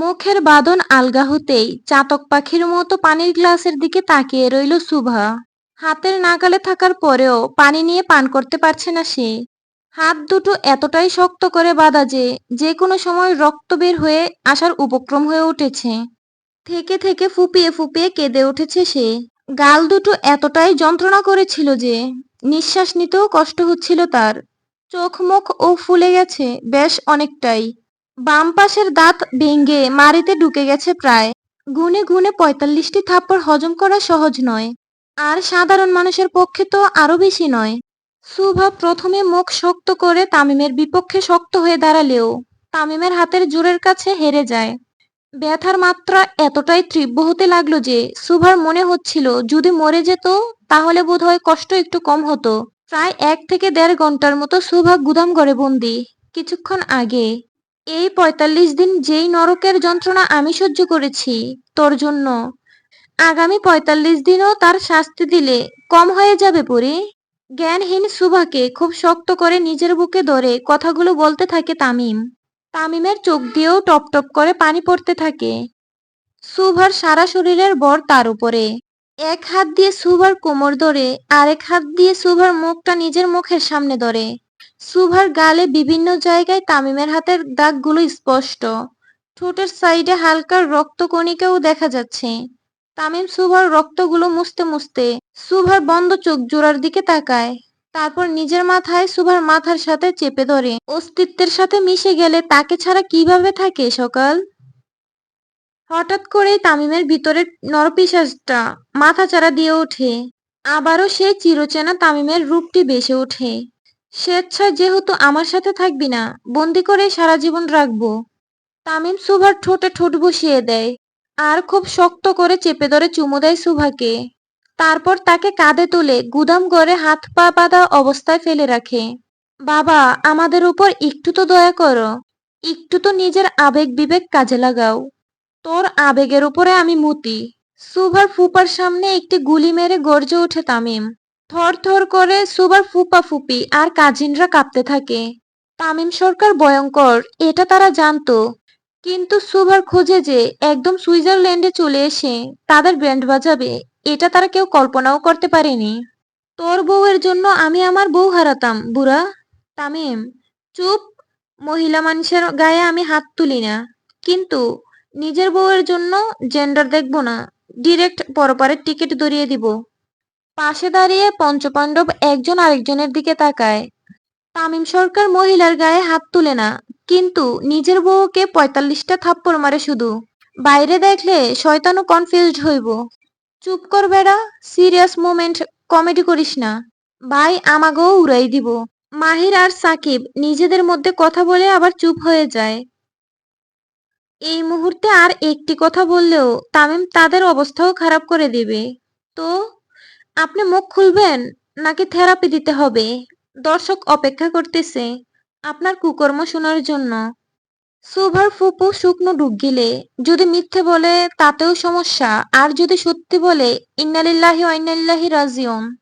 মুখের বাঁধন আলগা হতেই চাতক পাখির মতো পানির গ্লাসের দিকে তাকিয়ে রইল সুভা হাতের নাগালে থাকার পরেও পানি নিয়ে পান করতে পারছে না সে। হাত দুটো এতটাই শক্ত করে বাঁধা যে যে কোনো সময় রক্ত বের হয়ে আসার উপক্রম হয়ে উঠেছে। থেকে থেকে ফুপিয়ে ফুপিয়ে কেঁদে উঠেছে সে। গাল দুটো এতটাই যন্ত্রণা করেছিল যে, নিঃশ্বাস নিতেও কষ্ট হচ্ছিল তার। চোখ মুখ ও ফুলে গেছে বেশ অনেকটাই। বাম পাশের দাঁত ভেঙে মারিতে ঢুকে গেছে প্রায়। গুনে গুনে পঁয়তাল্লিশটি থাপ্পড় হজম করা সহজ নয়, আর সাধারণ মানুষের পক্ষে তো আরও বেশি নয়। সুভা প্রথমে মুখ শক্ত করে তামিমের বিপক্ষে শক্ত হয়ে দাঁড়ালেও তামিমের হাতের জোরের কাছে হেরে যায়। ব্যথার মাত্রা এতটাই তীব্র হতে লাগল যে সুভার মনে হচ্ছিল, যদি মরে যেত, তাহলে বোধহয় কষ্ট একটু কম হতো। প্রায় এক থেকে দেড় ঘণ্টার মতো সুভা গুদাম ঘরে বন্দি। কিছুক্ষণ আগে এই পঁয়তাল্লিশ দিন যেই নরকের যন্ত্রণা আমি সহ্য করেছি, তোর জন্য। আগামী পঁয়তাল্লিশ দিনও তার শাস্তি দিলে কম হয়ে যাবে পরে। জ্ঞানহীন সুভাকে খুব শক্ত করে নিজের বুকে ধরে কথাগুলো বলতে থাকে তামিম। তামিমের চোখ দিয়েও টপ টপ করে পানি পড়তে থাকে। সুভার সারা শরীরের বর তার উপরে। এক হাত দিয়ে সুভার কোমর ধরে, আরেক হাত দিয়ে সুভার মুখটা নিজের মুখের সামনে ধরে। সুভার গালে বিভিন্ন জায়গায় তামিমের হাতের দাগগুলো স্পষ্ট। ঠোঁটের সাইডে হালকা রক্তকণিকাও দেখা যাচ্ছে। তামিম সুভার রক্তগুলো মুছতে মুছতে সুভার বন্ধ চোখ জোড়ার দিকে তাকায়। তারপর নিজের মাথায় সুভার মাথার সাথে চেপে ধরে, অস্তিত্বের সাথে মিশে গেলে তাকে ছাড়া কীভাবে থাকে সকাল? হঠাৎ করেই তামিমের ভিতরের নরপিশাচটা মাথাচাড়া দিয়ে ওঠে। আবারও সেই চিরচেনা তামিমের রূপটি বেসে ওঠে। স্বেচ্ছায় যেহেতু আমার সাথে থাকবি না, বন্দি করে সারা জীবন রাখব। তামিম সুভার ঠোঁটে ঠোঁট বসিয়ে দেয়, আর খুব শক্ত করে চেপে ধরে চুমু দেয় সুভাকে। তারপর তাকে কাঁধে তুলে গুদাম ঘরে হাত পা বাঁধা অবস্থায় ফেলে রাখে। বাবা, আমাদের উপর একটু তো দয়া করো, একটু তো নিজের আবেগ বিবেক কাজে লাগাও। তোর আবেগের উপরে আমি মতি। সুভার ফুপার সামনে একটি গুলি মেরে গর্জে ওঠে তামিম। থর থর করে সুবার ফুপা ফুপি আর কাজিনরা কাঁপতে থাকে। তামিম সরকার ভয়ঙ্কর, এটা তারা জানতো। কিন্তু সুভার খোঁজে যে একদম সুইজারল্যান্ডে চলে এসে তাদের ব্যান্ড বাজাবে, এটা তারা কেউ কল্পনাও করতে পারেনি। তোর বউয়ের জন্য আমি আমার বউ হারাতাম, বুড়া। তামিম, চুপ। মহিলা মানুষের গায়ে আমি হাত তুলি না। কিন্তু নিজের বউয়ের জন্য জেন্ডার দেখব না। ডিরেক্ট পরপারের টিকিট ধরিয়ে দিব। পাশে দাঁড়িয়ে পঞ্চপাণ্ডব একজন আরেকজনের দিকে তাকায়। তামিম সরকার মহিলার গায়ে হাত তুলে না, কিন্তু নিজের বউকে পঁয়তাল্লিশটা থাপ্পড় মারে শুধু। বাইরে দেখলে শয়তানও কনফিউজড হইব। চুপ কর বেড়া সিরিয়াস মোমেন্ট কমেডি করিস না। ভাই আমাকেও উড়াই দিব। মাহির আর সাকিব নিজেদের মধ্যে কথা বলে আবার চুপ হয়ে যায়। এই মুহূর্তে আর একটি কথা বললেও তামিম তাদের অবস্থাও খারাপ করে দিবে। তো আপনি মুখ খুলবেন নাকি থেরাপি দিতে হবে? দর্শক অপেক্ষা করতেছে আপনার কুকর্ম শোনার জন্য। সুভার ফুপু শুকনো ডুব গিলে, যদি মিথ্যে বলে তাতেও সমস্যা, আর যদি সত্যি বলে, ইন্নালিল্লাহি ইন্নালিল্লাহি রাজিউন।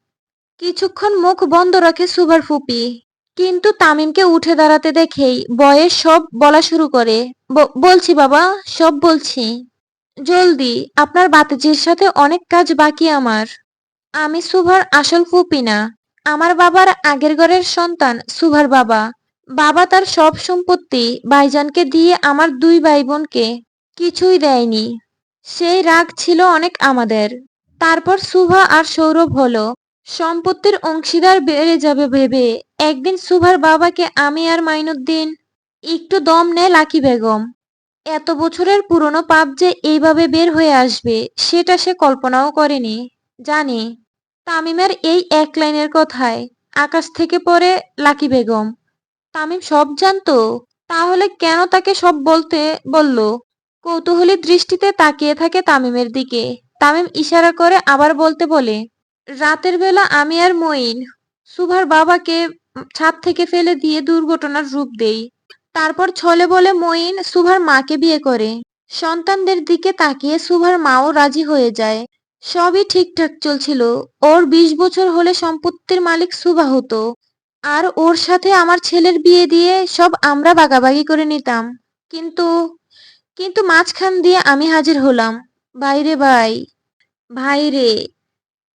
কিছুক্ষণ মুখ বন্ধ রাখে সুভার ফুপি, কিন্তু তামিমকে উঠে দাঁড়াতে দেখেই বয়ে সব বলা শুরু করে। "ব- বলছি বাবা, সব বলছি। জলদি, আপনার বাতিজির সাথে অনেক কাজ বাকি আমার। আমি সুভার আসল ফুপি না। আমার বাবার আগের ঘরের সন্তান সুভার বাবা। বাবা তার সব সম্পত্তি ভাইজানকে দিয়ে আমার দুই ভাই বোনকে কিছুই দেয়নি। সেই রাগ ছিল অনেক আমাদের। তারপর সুভা আর সৌরভ হলো। সম্পত্তির অংশীদার বেড়ে যাবে ভেবে একদিন সুভার বাবাকে আমি আর মাইনুদ্দিন একটু দম নেয় লাকি বেগম। এত বছরের পুরনো পাপ যে এইভাবে বের হয়ে আসবে, সেটা সে কল্পনাও করেনি। জানি, তামিমের এই এক লাইনের কথায় আকাশ থেকে পড়ে লাকি বেগম। তামিম সব জানতো, তাহলে কেন তাকে সব বলতে বলল? কৌতূহলী দৃষ্টিতে তাকিয়ে থাকে তামিমের দিকে। তামিম ইশারা করে আবার বলতে বলে, রাতের বেলা আমি আর মঈন, সুভার বাবাকে ছাদ থেকে ফেলে দিয়ে দুর্ঘটনার রূপ দেই। তারপর ছলে বলে মঈন সুভার মাকে বিয়ে করে। সন্তানদের দিকে তাকিয়ে সুভার মাও রাজি হয়ে যায়। সবই ঠিকঠাক চলছিল। ওর বিশ বছর হলে সম্পত্তির মালিক সুভা হতো। আর ওর সাথে আমার ছেলের বিয়ে দিয়ে সব আমরা বাগাবাগি করে নিতাম। কিন্তু কিন্তু মাঝখান দিয়ে আমি হাজির হলাম। বাইরে ভাই ভাই রে,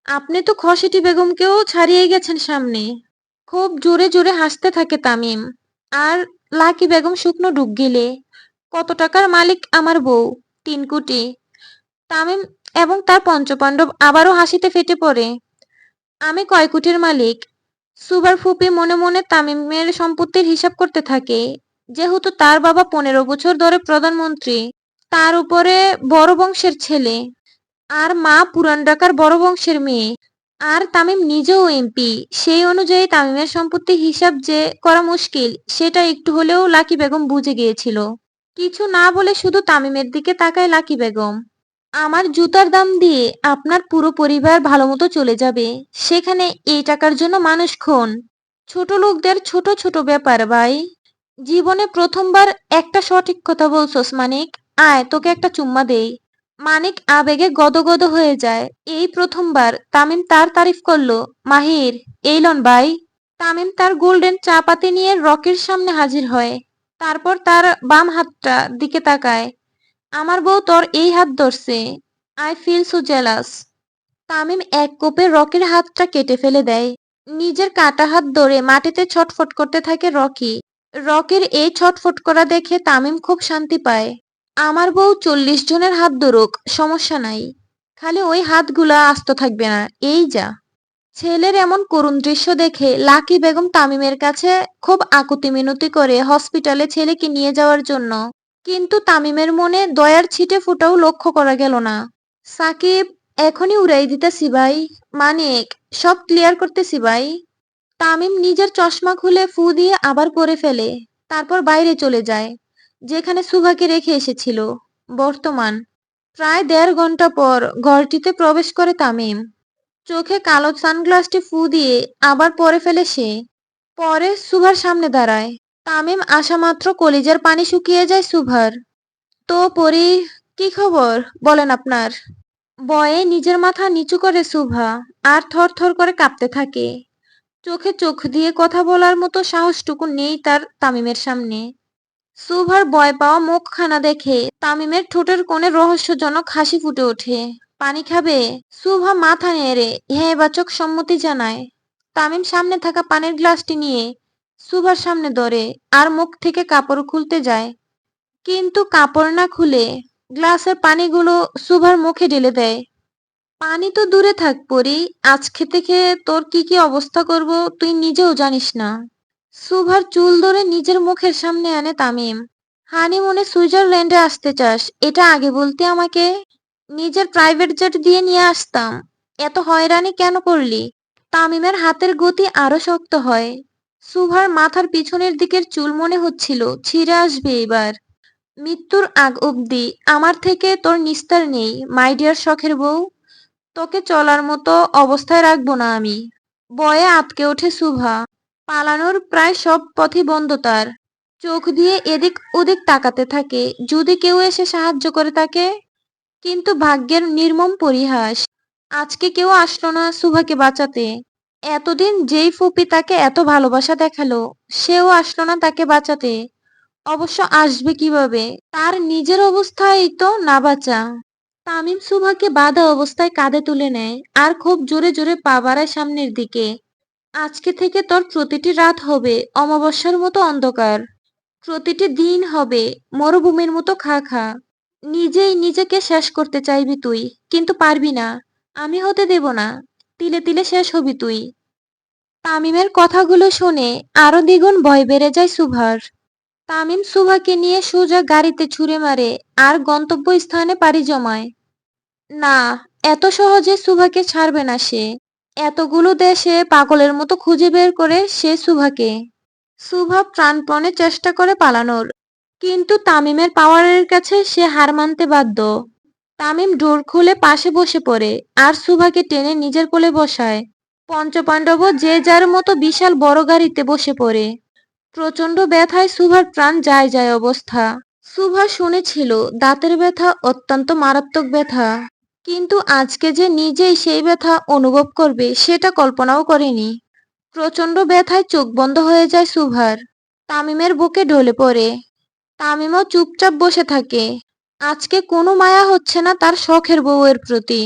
আপনি তো খসেটি বেগমকেও ছাড়িয়ে গেছেন সামনে। খুব জোরে জোরে হাসতে থাকে তামিম। আর লাকি বেগম শুকনো ডুব গিলে। কত টাকার মালিক আমার বউ? তিন কোটি। তামিম এবং তার পঞ্চপাণ্ডব আবারও হাসিতে ফেটে পড়ে। আমি কয়কুটির মালিক। সুবার ফুপি মনে মনে তামিমের সম্পত্তির হিসাব করতে থাকে। যেহেতু তার বাবা পনেরো বছর ধরে প্রধানমন্ত্রী, তার উপরে বড় বংশের ছেলে। আর মা পুরান ঢাকার বড় বংশের মেয়ে। আর তামিম নিজেও এমপি। সেই অনুযায়ী তামিমের সম্পত্তি হিসাব যে করা মুশকিল, সেটা একটু হলেও লাকি বেগম বুঝে গিয়েছিল। কিছু না বলে শুধু তামিমের দিকে তাকায় লাকি বেগম। আমার জুতার দাম দিয়ে আপনার পুরো পরিবার ভালো মতো চলে যাবে। সেখানে এই টাকার জন্য মানুষ খুন। ছোট লোকদের ছোট ছোট ব্যাপার ভাই। জীবনে প্রথমবার একটা সঠিক কথা বলছস, মানিক। আয়, তোকে একটা চুম্মা দেই। মানিক আবেগে গদগদ হয়ে যায়। এই প্রথমবার তামিম তার তারিফ করল। মাহির, এই লন ভাই। তামিম তার গোল্ডেন চা পাতি নিয়ে রকির সামনে হাজির হয়। তারপর তার বাম হাতটা দিকে তাকায়। আমার বউ তোর এই হাত ধরছে। I feel so jealous Tamim এক কোপে রকির হাতটা কেটে ফেলে দেয়। নিজের কাটা হাত ধরে মাটিতে ছটফট করতে থাকে রকি। রকের এই ছটফট করা দেখে তামিম খুব শান্তি পায়। আমার বউ চল্লিশ জনের হাত ধরুক, সমস্যা নাই। খালি ওই হাতগুলা আস্ত থাকবে না, এই যা। ছেলের এমন করুণ দৃশ্য দেখে লাকি বেগম তামিমের কাছে খুব আকুতি মিনতি করে হসপিটালে ছেলেকে নিয়ে যাওয়ার জন্য কিন্তু তামিমের মনে দয়ার ছিটে ফোটাও লক্ষ্য করা গেল না। সাকিব, এখনই উড়াই দিতেছি ভাই মানিক, সব ক্লিয়ার করতেছি ভাই তামিম নিজের চশমা খুলে ফু দিয়ে আবার পরে ফেলে, তারপর বাইরে চলে যায়, যেখানে সুভাকে রেখে এসেছিল, বর্তমান। প্রায় দেড় ঘণ্টা পর ঘরটিতে প্রবেশ করে তামিম। চোখে কালো সানগ্লাসটি ফু দিয়ে আবার পরে ফেলে সে। পরে সুভার সামনে দাঁড়ায়। তামিম আসা মাত্র কলিজার পানি শুকিয়ে যায় সুভার। তো পরি, কি খবর? বলেন আপনার। বয়ে নিজের মাথা নিচু করে সুভা, আর থর থর করে কাঁপতে থাকে। চোখে চোখ দিয়ে কথা বলার মতো সাহসটুকু নেই তার তামিমের সামনে। সুভার বয় পাওয়া মুখখানা দেখে তামিমের ঠোঁটের কোণে রহস্যজনক হাসি ফুটে ওঠে। পানি খাবে? সুভা মাথা নেড়ে হ্যাঁ বাচক সম্মতি জানায়। তামিম সামনে থাকা পানির গ্লাসটি নিয়ে সুভার সামনে ধরে আর মুখ থেকে কাপড় খুলতে যায়। কিন্তু কাপড় না খুলে গ্লাসের পানিগুলো সুভার মুখে ঢেলে দেয়। পানি তো দূরে থাক পরি, আজ খেতে খেয়ে তোর কি কি অবস্থা করব তুই নিজেও জানিস না। সুভার চুল ধরে নিজের মুখের সামনে আনে তামিম। হানিমুনে সুইজারল্যান্ডে আসতে চাস, এটা আগে বলতে আমাকে? নিজের প্রাইভেট জেট দিয়ে নিয়ে আসতাম, এত হয়রানি কেন করলি? তামিমের হাতের গতি আরও শক্ত হয়। সুভার মাথার পিছনের দিকের চুল মনে হচ্ছিল, ছিঁড়ে আসবে এবার। মৃত্যুর আগ অবধি, আমার থেকে তোর নিস্তার নেই মাই ডিয়ার শখের বউ। তোকে চলার মতো অবস্থায় রাখব না আমি। বয়ে আটকে ওঠে সুভা। পালানোর প্রায় সব পথই বন্ধ তার। চোখ দিয়ে এদিক ওদিক তাকাতে থাকে, যদি কেউ এসে সাহায্য করে তাকে। কিন্তু ভাগ্যের নির্মম পরিহাস, আজকে কেউ আসলো না সুভাকে বাঁচাতে। এতদিন যেই ফুপি তাকে এত ভালোবাসা দেখাল, সেও আসলো না তাকে বাঁচাতে। অবশ্য আসবে কীভাবে? তার নিজের অবস্থায় তো না বাঁচা। তামিম সুভাকে বাধা অবস্থায় কাঁধে তুলে নেয় আর খুব জোরে জোরে পা বাড়ায় সামনের দিকে। আজকে থেকে তোর প্রতিটি রাত হবে অমাবস্যার মতো অন্ধকার। প্রতিটি দিন হবে মরুভূমির মতো খা খা। নিজেই নিজেকে শেষ করতে চাইবি তুই, কিন্তু পারবি না। আমি হতে দেব না। তিলে তিলে শেষ হবি তুই। তামিমের কথাগুলো শুনে আরও দ্বিগুণ ভয় বেড়ে যায় সুভার। তামিম সুভাকে নিয়ে সোজা গাড়িতে ছুঁড়ে মারে আর গন্তব্য স্থানে পাড়ি জমায়। না, এত সহজে সুভাকে ছাড়বে না সে। এতগুলো দেশে পাগলের মতো খুঁজে বের করে সে সুভাকে। সুভা প্রাণপণে চেষ্টা করে পালানোর, কিন্তু তামিমের পাওয়ারের কাছে সে হার মানতে বাধ্য। তামিম ডোর খুলে পাশে বসে পড়ে আর সুভাকে টেনে নিজের কোলে বসায়। পঞ্চপাণ্ডব যে যার মতো বিশাল বড় গাড়িতে বসে পড়ে। প্রচণ্ড ব্যথায় সুভার প্রাণ যায় যায় অবস্থা। সুভা শুনেছিল দাঁতের ব্যথা অত্যন্ত মারাত্মক ব্যথা। কিন্তু আজকে যে নিজেই সেই ব্যথা অনুভব করবে সেটা কল্পনাও করেনি। প্রচণ্ড ব্যথায় চোখ বন্ধ হয়ে যায় সুভার। তামিমের বুকে ঢলে পড়ে। তামিমও চুপচাপ বসে থাকে। আজকে কোনো মায়া হচ্ছে না তার শখের বউয়ের প্রতি।